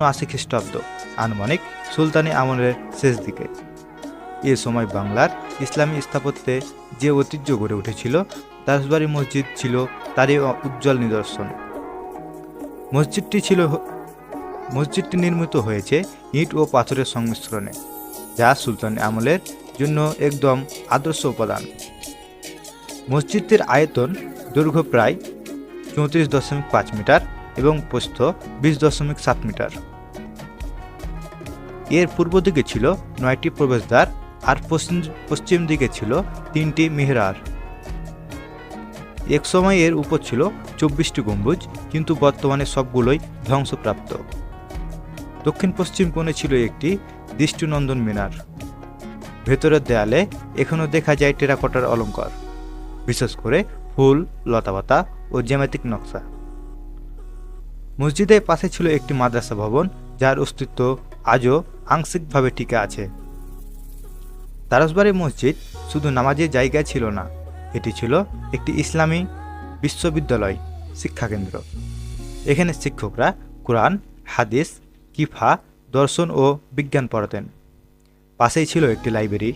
আশি খ্রিস্টাব্দ আনুমানিক সুলতানি আমলের শেষ দিকে। এ সময় বাংলার ইসলামী স্থাপত্যে যে ঐতিহ্য গড়ে উঠেছিল, দাসবাড়ি মসজিদ ছিল তারই উজ্জ্বল নিদর্শন। মসজিদটি ছিল মসজিদটি নির্মিত হয়েছে ইট ও পাথরের সংমিশ্রণে, যা সুলতানি আমলের জন্য একদম আদর্শ উপাদান। মসজিদটির আয়তন দৈর্ঘ্য প্রায় চৌত্রিশ দশমিক পাঁচ মিটার এবং প্রস্থ বিশ দশমিক সাত মিটার। এর পূর্ব দিকে ছিল নয়টি প্রবেশদ্বার আর পশ্চিম পশ্চিম দিকে ছিল তিনটি মেহরার। এক সময় এর উপর ছিল চব্বিশটি গম্বুজ, কিন্তু বর্তমানে সবগুলোই ধ্বংসপ্রাপ্ত। দক্ষিণ পশ্চিম কোণে ছিল একটি দৃষ্টিনন্দন মিনার। ভেতরের দেয়ালে এখনও দেখা যায় টেরাকোটার অলঙ্কার, বিশেষ করে ফুল, লতাপাতা ও জ্যামিতিক নকশা। মসজিদের পাশে ছিল একটি মাদ্রাসা ভবন, যার অস্তিত্ব আজও আংশিকভাবে টিকে আছে। তারসবাড়ি মসজিদ শুধু নামাজের জায়গা ছিল না, এটি ছিল একটি ইসলামী বিশ্ববিদ্যালয়, শিক্ষাকেন্দ্র। এখানে শিক্ষকরা কোরআন, হাদিস, কিফা, দর্শন ও বিজ্ঞান পড়াতেন। পাশেই ছিল একটি লাইব্রেরি।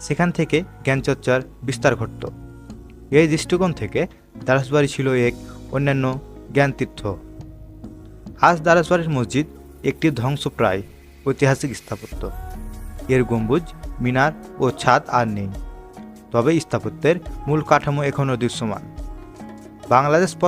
সেখান থেকে জ্ঞানচর্চার বিস্তার ঘটত। এই দৃষ্টিকোণ থেকে দারাসবাড়ি ছিল এক অন্যান্য জ্ঞানতীর্থ। আজ দারাসওয়ারের মসজিদ একটি ধ্বংসপ্রায় ঐতিহাসিক স্থাপত্য। এর গম্বুজ, মিনার ও ছাদ আর নেই। তবে স্থাপত্যের মূল কাঠামো এখনও দৃশ্যমান। বাংলাদেশ